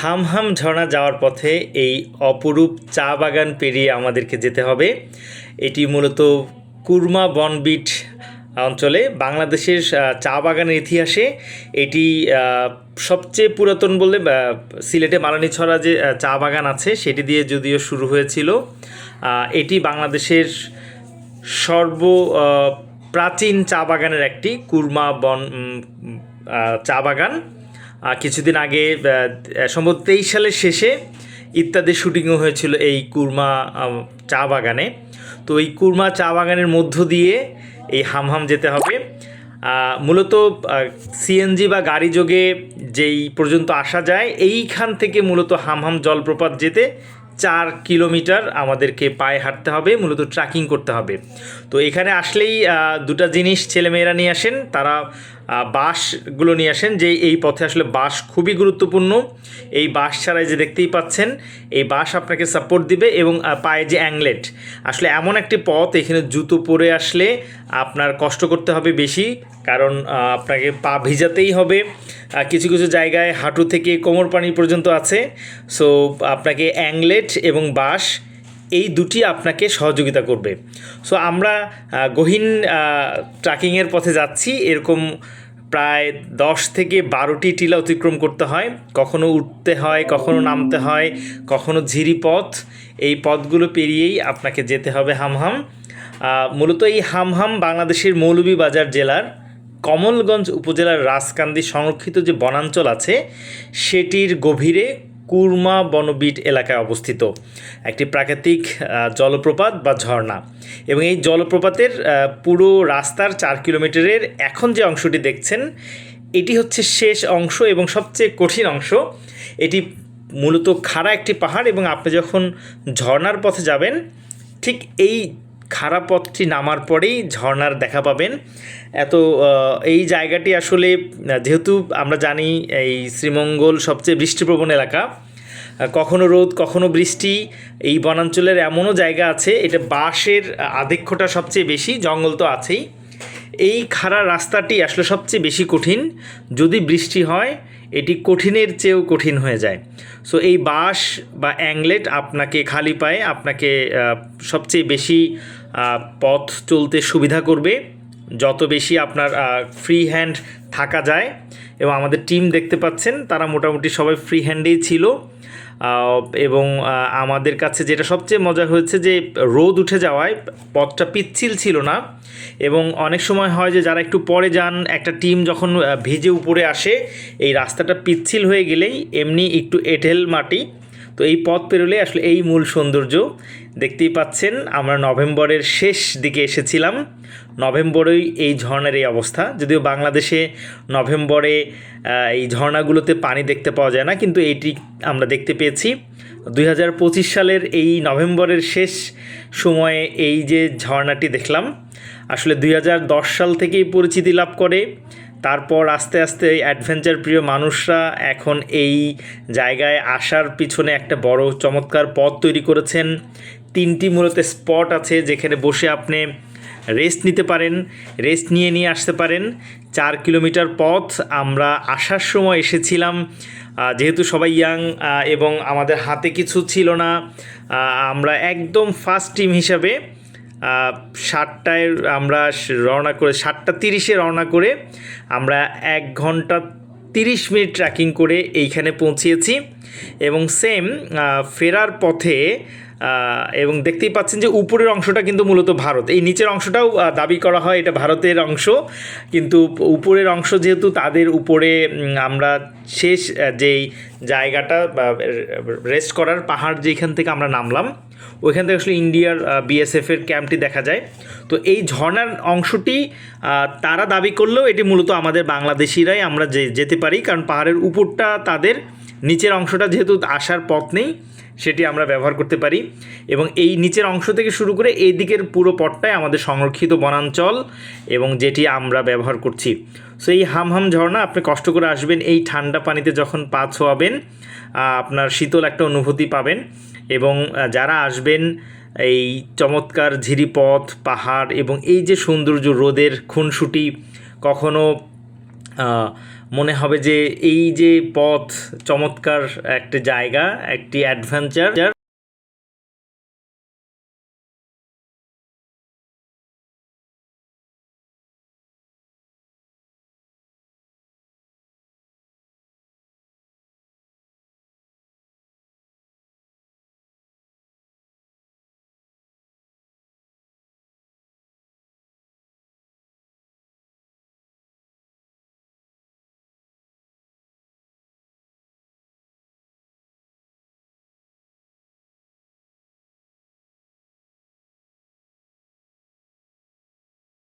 হামহাম ঝর্ণা যাওয়ার পথে এই অপরূপ চা বাগান পেরিয়ে আমাদেরকে যেতে হবে। এটি মূলত কুরমা বনবিট অঞ্চলে বাংলাদেশের চা বাগানের ইতিহাসে এটি সবচেয়ে পুরাতন বললে সিলেটে মালানীছড়া যে চা বাগান আছে, সেটি দিয়ে যদিও শুরু হয়েছিল এটি বাংলাদেশের সর্ব প্রাচীন চা বাগানের একটি কুরমা বন চা বাগান। কিছুদিন আগে সম্ভবত তেইশ সালের শেষে ইত্যাদি শুটিংও হয়েছিল এই কুরমা চা বাগানে। তো এই কুরমা চা বাগানের মধ্য দিয়ে এই হামহাম যেতে হবে। মূলত সিএনজি বা গাড়ি যোগে যেই পর্যন্ত আসা যায়, এইখান থেকে মূলত হামহাম জলপ্রপাত যেতে চার কিলোমিটার আমাদেরকে পায়ে হাঁটতে হবে, মূলত ট্রেকিং করতে হবে। তো এখানে আসলেই দুটা জিনিস ছেলেমেয়েরা নিয়ে আসেন, তারা বাঁশগুলো নিয়ে আসেন, যে এই পথে আসলে বাঁশ খুবই গুরুত্বপূর্ণ। এই বাঁশ ছাড়াই যে দেখতেই পাচ্ছেন, এই বাঁশ আপনাকে সাপোর্ট দিবে এবং পায়ে যে অ্যাংলেট আসলে এমন একটি পথ, এখানে জুতো পরে আসলে আপনার কষ্ট করতে হবে বেশি, কারণ আপনাকে পা ভিজাতেই হবে। কিছু কিছু জায়গায় হাঁটু থেকে কোমর পানি পর্যন্ত আছে। সো আপনাকে অ্যাংলেট এবং বাঁশ এই দুটি আপনাকে সহযোগিতা করবে। সো আমরা গহীন ট্রাকিংয়ের পথে যাচ্ছি। এরকম প্রায় দশ থেকে বারোটি টিলা অতিক্রম করতে হয়। কখনো উঠতে হয়, কখনো নামতে হয়, কখনো ঝিরি পথ। এই পথগুলো পেরিয়েই আপনাকে যেতে হবে হামহাম। মূলত এই হামহাম বাংলাদেশের মৌলভীবাজার জেলার কমলগঞ্জ উপজেলার রাজকান্দি সংরক্ষিত যে বনাঞ্চল আছে, সেটির গভীরে কুরমা বনবিট এলাকায় অবস্থিত। একটি প্রাকৃতিক জলপ্রপাত বা ঝর্ণা। এবং এই জলপ্রপাতের পুরো রাস্তার চার কিলোমিটারের এখন যে অংশটি দেখছেন, এটি হচ্ছে শেষ অংশ এবং সবচেয়ে কঠিন অংশ। এটি মূলত খাড়া একটি পাহাড় এবং আপনি যখন ঝর্ণার পথে যাবেন, ঠিক এই খাড়া পথটি নামার পরেই ঝর্ণার দেখা পাবেন। এত এই জায়গাটি আসলে, যেহেতু আমরা জানি এই শ্রীমঙ্গল সবচেয়ে বৃষ্টিপ্রবণ এলাকা কখনো রোদ, কখনো বৃষ্টি, এই বনাঞ্চলের এমনও জায়গা আছে, এটা বাঁশের আধিক্যটা সবচেয়ে বেশি, জঙ্গল তো আছেই। এই খাড়া রাস্তাটি আসলে সবচেয়ে বেশি কঠিন, যদি বৃষ্টি হয়, এটি কঠিনের চেয়েও কঠিন হয়ে যায়। সো এই বাঁশ বা অ্যাংলেট আপনাকে খালি পায়ে, আপনাকে সবচেয়ে বেশি পথ চলতে সুবিধা করবে। যত বেশি আপনার ফ্রি হ্যান্ড থাকা যায়, এবং আমাদের টিম দেখতে পাচ্ছেন, তারা মোটামুটি সবাই ফ্রি হ্যান্ডেই ছিল। এবং আমাদের কাছে যেটা সবচেয়ে মজা হয়েছে যে রোদ উঠে যাওয়ায় পথটা পিচ্ছিল ছিল না এবং অনেক সময় হয় যে যারা একটু পরে যান, একটা টিম যখন ভিজে উপরে আসে, এই রাস্তাটা পিচ্ছিল হয়ে গেলেই এমনি একটু এঁটেল মাটি। তো এই পথ পেরোলে আসলে এই মূল সৌন্দর্য। দেখতেই পাচ্ছেন, আমরা নভেম্বরের শেষ দিকে এসেছিলাম। নভেম্বরেই এই ঝর্ণার এই অবস্থা। যদিও বাংলাদেশে নভেম্বরে এই ঝর্ণাগুলোতে পানি দেখতে পাওয়া যায় না, কিন্তু এইটি আমরা দেখতে পেয়েছি। দুই হাজার পঁচিশ সালের এই নভেম্বরের শেষ সময়ে এই যে ঝর্ণাটি দেখলাম, আসলে দুই হাজার দশ সাল থেকেই পরিচিতি লাভ করে। তারপর আস্তে আস্তে অ্যাডভেঞ্চার প্রিয় মানুষরা এখন এই জায়গায় আসার পিছনে একটা বড় চমৎকার পথ তৈরি করেছেন। তিনটি মূলত স্পট আছে যেখানে বসে আপনি রেস্ট নিতে পারেন, রেস্ট নিয়ে নিয়ে আসতে পারেন। চার কিলোমিটার পথ আমরা আসার সময় এসেছিলাম। যেহেতু সবাই ইয়াং এবং আমাদের হাতে কিছু ছিল না আমরা একদম ফার্স্ট টিম হিসাবে সাতটায় আমরা রওনা করে, সাতটা তিরিশে রওনা করে আমরা এক ঘণ্টা তিরিশ মিনিট ট্র্যাকিং করে এইখানে পৌঁছিয়েছি এবং সেম ফেরার পথে এবং দেখতেই পাচ্ছেন যে উপরের অংশটা কিন্তু মূলত ভারত। এই নিচের অংশটাও দাবি করা হয় এটা ভারতের অংশ, কিন্তু উপরের অংশ যেহেতু তাদের উপরে আমরা শেষ যেই জায়গাটা রেস্ট করার পাহাড় যেখান থেকে আমরা নামলাম ওইখান থেকে আসলে ইন্ডিয়ার বিএসএফ এর ক্যাম্পটি দেখা যায়। তো এই ঝর্ণার অংশটি তারা দাবি করলেও এটি মূলত আমাদের বাংলাদেশিরাই আমরা যে- যেতে পারি। কারণ পাহাড়ের উপরটা তাদের নিচের অংশটা যেহেতু আসার পথ নেই, সেটি আমরা ব্যবহার করতে পারি। এবং এই নিচের অংশ থেকে শুরু করে এই দিকের পুরো পথটাই আমাদের সংরক্ষিত বনাঞ্চল এবং যেটি আমরা ব্যবহার করছি। সো এই হাম হাম ঝর্ণা, আপনি কষ্ট করে আসবেন এই ঠান্ডা পানিতে যখন পা ছোয়াবেন আপনার শীতল একটা অনুভূতি পাবেন। এবং যারা আসবেন এই চমৎকার ঝিরিপথ, পাহাড় এবং এই যে সৌন্দর্য রোদের খুনসুটি, কখনো মনে হবে যে এই যে পথ, চমৎকার একটা জায়গা, একটি অ্যাডভেঞ্চার